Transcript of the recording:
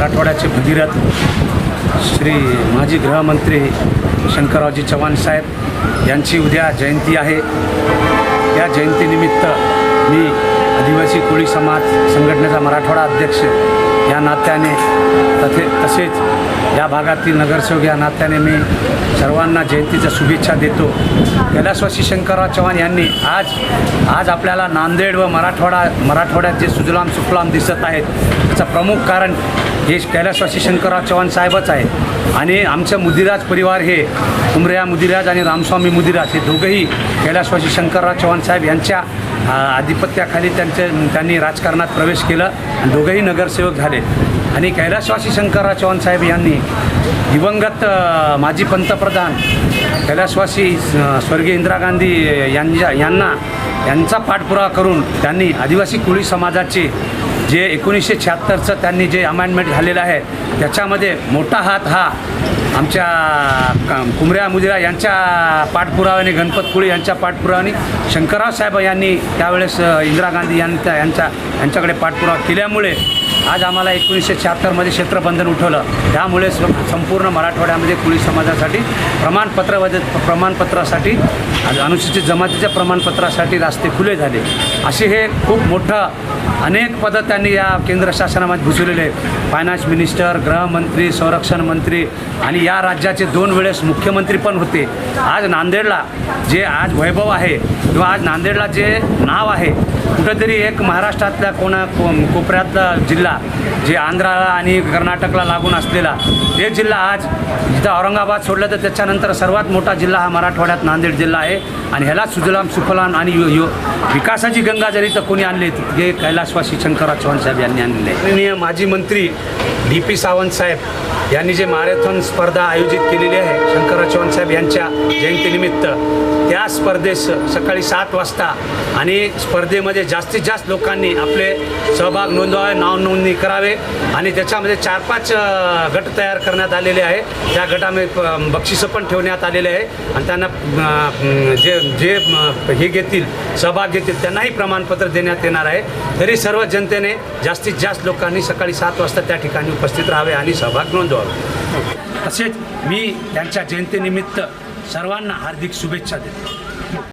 मराठवाड्याचे भगीरथ श्री माजी गृहमंत्री शंकररावजी चव्हाण साहेब यांची उद्या जयंती आहे. या जयंतीनिमित्त मी आदिवासी कोळी समाज संघटनेचा मराठवाडा अध्यक्ष या नात्याने तथे तसेच या भागातील नगरसेवक या नात्याने मी सर्वांना जयंतीच्या शुभेच्छा देतो. कैलासवासी शंकरराव चव्हाण यांनी आज आज आपल्याला नांदेड व मराठवाडा मराठवाड्यात जे सुजलाम सुफलाम दिसत आहेत त्याचं प्रमुख कारण हे कैलासवासी शंकरराव चव्हाण साहेबच आहे आणि आमचं मुदिराज परिवार हे उमऱ्या मुदिराज आणि रामस्वामी मुदिराज हे दोघंही कैलासवासी शंकरराव चव्हाण साहेब यांच्या आधिपत्याखाली त्यांचे त्यांनी राजकारणात प्रवेश केला आणि दोघंही नगरसेवक झाले. आणि कैलासवासी शंकरराव चव्हाण साहेब यांनी दिवंगत माजी पंतप्रधान कैलासवासी स्वर्गीय इंदिरा गांधी यांच्या यांना यांचा पाठपुरावा करून त्यांनी आदिवासी कोळी समाजाचे जे एकोणीसशे शहात्तरचं त्यांनी जे अमेंडमेंट झालेलं आहे त्याच्यामध्ये मोठा हात हा आमच्या कुमऱ्या मुदिरा यांच्या पाठपुराव्याने गणपत कुळे यांच्या पाठपुराव्याने शंकरराव साहेब यांनी त्यावेळेस इंदिरा गांधी यांच्या यांच्या यांच्याकडे पाठपुरावा केल्यामुळे आज आम्हाला एकोणीसशे शहात्तरमध्ये क्षेत्रबंधन उठवलं. त्यामुळे स- संपूर्ण मराठवाड्यामध्ये कुळी समाजासाठी प्रमाणपत्र प्रमाणपत्रासाठी आज अनुसूचित जमातीच्या प्रमाणपत्रासाठी रास्ते खुले झाले. असे हे खूप मोठं अनेक पदं त्यांनी या केंद्र शासनामध्ये घुसवलेले फायनान्स मिनिस्टर गृहमंत्री संरक्षण मंत्री आणि या राज्याचे दोन वेळेस मुख्यमंत्री पण होते. आज नांदेडला जे आज वैभव आहे किंवा आज नांदेडला जे नाव आहे कुठंतरी एक महाराष्ट्रातल्या कोणा को कोपऱ्यातला जिल्हा जे आंध्राला आणि कर्नाटकला लागून असलेला हे जिल्हा आज जिथं औरंगाबाद सोडलं तर त्याच्यानंतर सर्वात मोठा जिल्हा हा मराठवाड्यात नांदेड जिल्हा आहे. आणि ह्याला सुजलाम सुफलाम आणि यो यो विकासाची गंगा जरी तर कोणी आणली हे कैलासवासी शंकरराव चव्हाण साहेब यांनी आणले माजी मंत्री डी पी सावंत साहेब यांनी जे मॅरेथॉन स्पर्धा आयोजित केलेली आहे शंकरराव चौहान साहेब यांच्या जयंतीनिमित्त त्या स्पर्धेस सकाळी सात वाजता आणि स्पर्धेमध्ये जास्तीत जास्त लोकांनी आपले सहभाग नोंदवावे नाव नोंदणी करावे आणि त्याच्यामध्ये चार पाच गट तयार करण्यात आलेले आहे. त्या गटामध्ये बक्षिसं पण ठेवण्यात आलेले आहे आणि त्यांना जे जे हे घेतील सहभाग घेतील त्यांनाही प्रमाणपत्र देण्यात येणार आहे. तरी सर्व जनतेने जास्तीत जास्त लोकांनी सकाळी सात वाजता त्या ठिकाणी उपस्थित राहावे आणि सहभाग नोंदवावे. तसेच मी त्यांच्या जयंतीनिमित्त सर्वांना हार्दिक शुभेच्छा देतो.